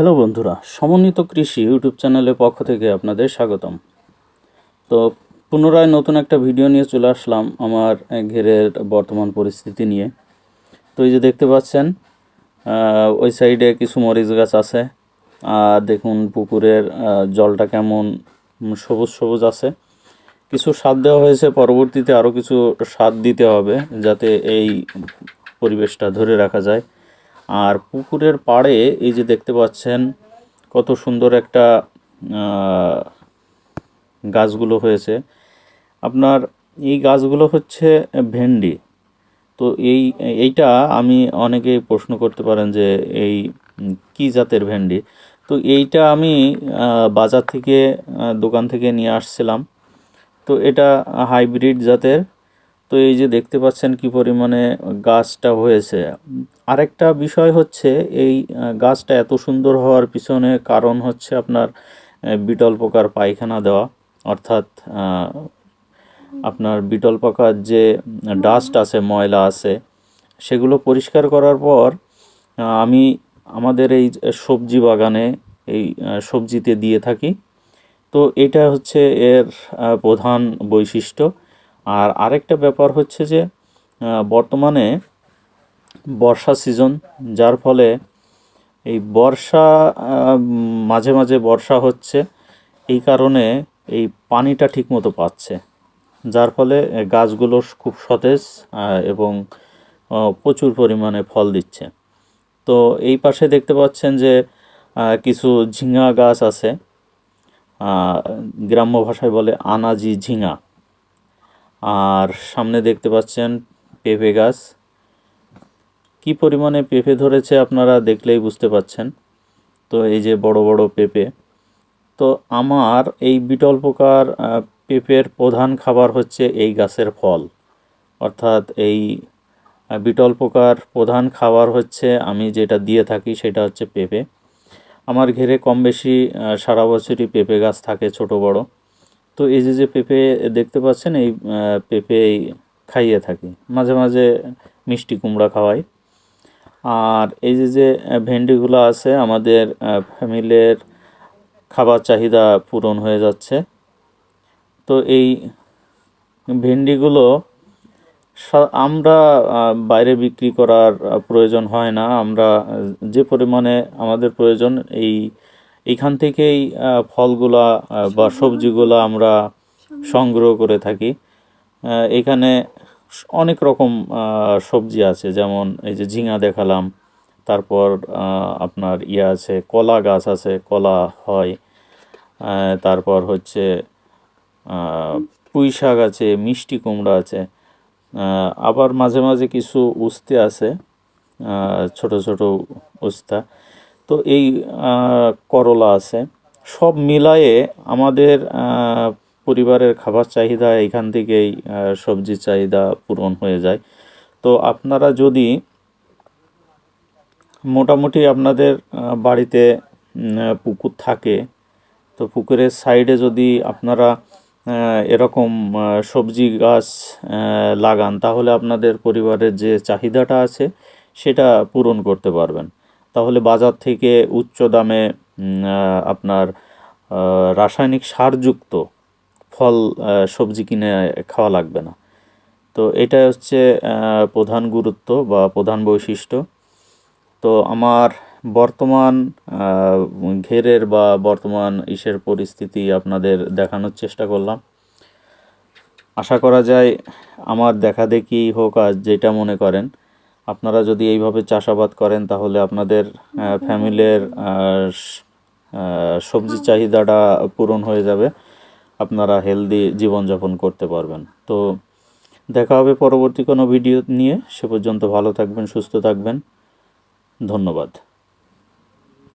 Hello বন্ধুরা, সমন্বিত কৃষি ইউটিউব চ্যানেলের পক্ষ থেকে আপনাদের স্বাগতম। তো পুনরায় নতুন একটা ভিডিও নিয়ে চলে আসলাম আমার ঘেরের বর্তমান পরিস্থিতি নিয়ে। তো এই যে দেখতে পাচ্ছেন ওই সাইডে কিছু মরিচ গাছ আছে। আর দেখুন পুকুরের জলটা কেমন সবুজ সবুজ আছে। কিছু সার দেওয়া হয়েছে, পরবর্তীতে আরও কিছু সার দিতে হবে যাতে এই পরিবেশটা ধরে রাখা যায়। আর পুকুরের পাড়ে এই যে দেখতে পাচ্ছেন কত সুন্দর একটা গাছগুলো হয়েছে। আপনার এই গাছগুলো হচ্ছে ভেন্ডি। তো এই, এইটা আমি অনেকেই প্রশ্ন করতে পারেন যে এই কি জাতের ভেন্ডি? তো এইটা আমি বাজার থেকে দোকান থেকে নিয়ে আসছিলাম। তো এটা হাইব্রিড জাতের তো এই যে দেখতে পাচ্ছেন কি পরিমাণে গাছটা হয়েছে। আরেকটা বিষয় হচ্ছে এই গাছটা এত সুন্দর হওয়ার পিছনে কারণ হচ্ছে আপনার বিটল পোকার পায়খানা দেওয়া। অর্থাৎ আপনার বিটল পোকার যে ডাস্ট আছে, ময়লা আছে, সেগুলো পরিষ্কার করার পর আমি আমাদের এই সবজি বাগানে এই সবজিতে দিয়ে থাকি। তো এটা হচ্ছে এর প্রধান বৈশিষ্ট্য। আর আরেকটা ব্যাপার হচ্ছে যে বর্তমানে বর্ষা সিজন যার ফলে এই বর্ষা মাঝে মাঝে বর্ষা হচ্ছে, এই কারণে এই পানিটা ঠিকমতো পাচ্ছে। যার ফলে গাছগুলো খুব সতেজ এবং প্রচুর পরিমাণে ফল দিচ্ছে। তো এই পাশে দেখতে পাচ্ছেন যে কিছু ঝিঙা গাছ আছে গ্রাম্য ভাষায় বলে আনাজি ঝিঙা। আর সামনে দেখতে পাচ্ছেন পেঁপে গাছ। কি পরিমাণে পেঁপে ধরেছে আপনারা দেখলেই বুঝতে পাচ্ছেন। তো এই যে বড় বড় পেঁপে। তো আমার এই বিটল পোকার পেঁপের প্রধান খাবার হচ্ছে এই গাছের ফল। অর্থাৎ এই বিটল পোকার প্রধান খাবার হচ্ছে আমি যেটা দিয়ে থাকি সেটা হচ্ছে পেঁপে। আমার ঘেরে কম বেশি সারা বছরই পেঁপে গাছ থাকে ছোট বড়। তো এই যে যে পেঁপে দেখতে পাচ্ছেন, এই পেঁপে খাইয়ে থাকি। মাঝে মাঝে মিষ্টি কুমড়া খাওয়াই। আর এই যে যে ভেন্ডিগুলো আছে, আমাদের ফ্যামিলির খাবার চাহিদা পূরণ হয়ে যাচ্ছে। তো এই ভেন্ডিগুলো আমরা বাইরে বিক্রি করার প্রয়োজন হয় না। আমরা যে পরিমাণে আমাদের প্রয়োজন, এই এইখান থেকেই ফলগুলা বা সবজিগুলা আমরা সংগ্রহ করে থাকি। এখানে অনেক রকম সবজি আছে যেমন এই যে ঝিঙা দেখালাম তারপর আপনার ইয়ে আছে কলা গাছ আছে কলা হয় তারপর হচ্ছে পুঁই শাক আছে মিষ্টি কুমড়া আছে আবার মাঝে মাঝে কিছু উস্তে আছে ছোট ছোট উস্তা। তো এই করলা আছে। সব মিলায়ে আমাদের পরিবারের খাবার চাহিদা এখান থেকেই আহ, সবজির চাহিদা পূরণ হয়ে যায়। তো আপনারা যদি মোটামুটি আপনাদের বাড়িতে পুকুর থাকে তো পুকুরের সাইডে যদি আপনারা এরকম সবজি গাছ লাগান তাহলে আপনাদের পরিবারের যে চাহিদাটা আছে সেটা পূরণ করতে পারবেন। তাহলে বাজার থেকে উচ্চ দামে আপনার রাসায়নিক সারযুক্ত ফল সবজি কিনে খাওয়া লাগবে না। তো এটা হচ্ছে প্রধান গুরুত্ব বা প্রধান বৈশিষ্ট্য। তো আমার বর্তমান ঘেরের বা বর্তমান ইসের পরিস্থিতি আপনাদের দেখানোর চেষ্টা করলাম। আশা করা যায়, আমার দেখা দেখি হোক আর যেটা মনে করেন। আপনারা যদি এইভাবে চাষাবাদ করেন তাহলে আপনাদের ফ্যামিলির সবজি চাহিদাটা পূরণ হয়ে যাবে। আপনারা হেলদি জীবনযাপন করতে পারবেন। তো দেখা হবে পরবর্তী কোনো ভিডিও নিয়ে। সে পর্যন্ত ভালো থাকবেন সুস্থ থাকবেন। ধন্যবাদ।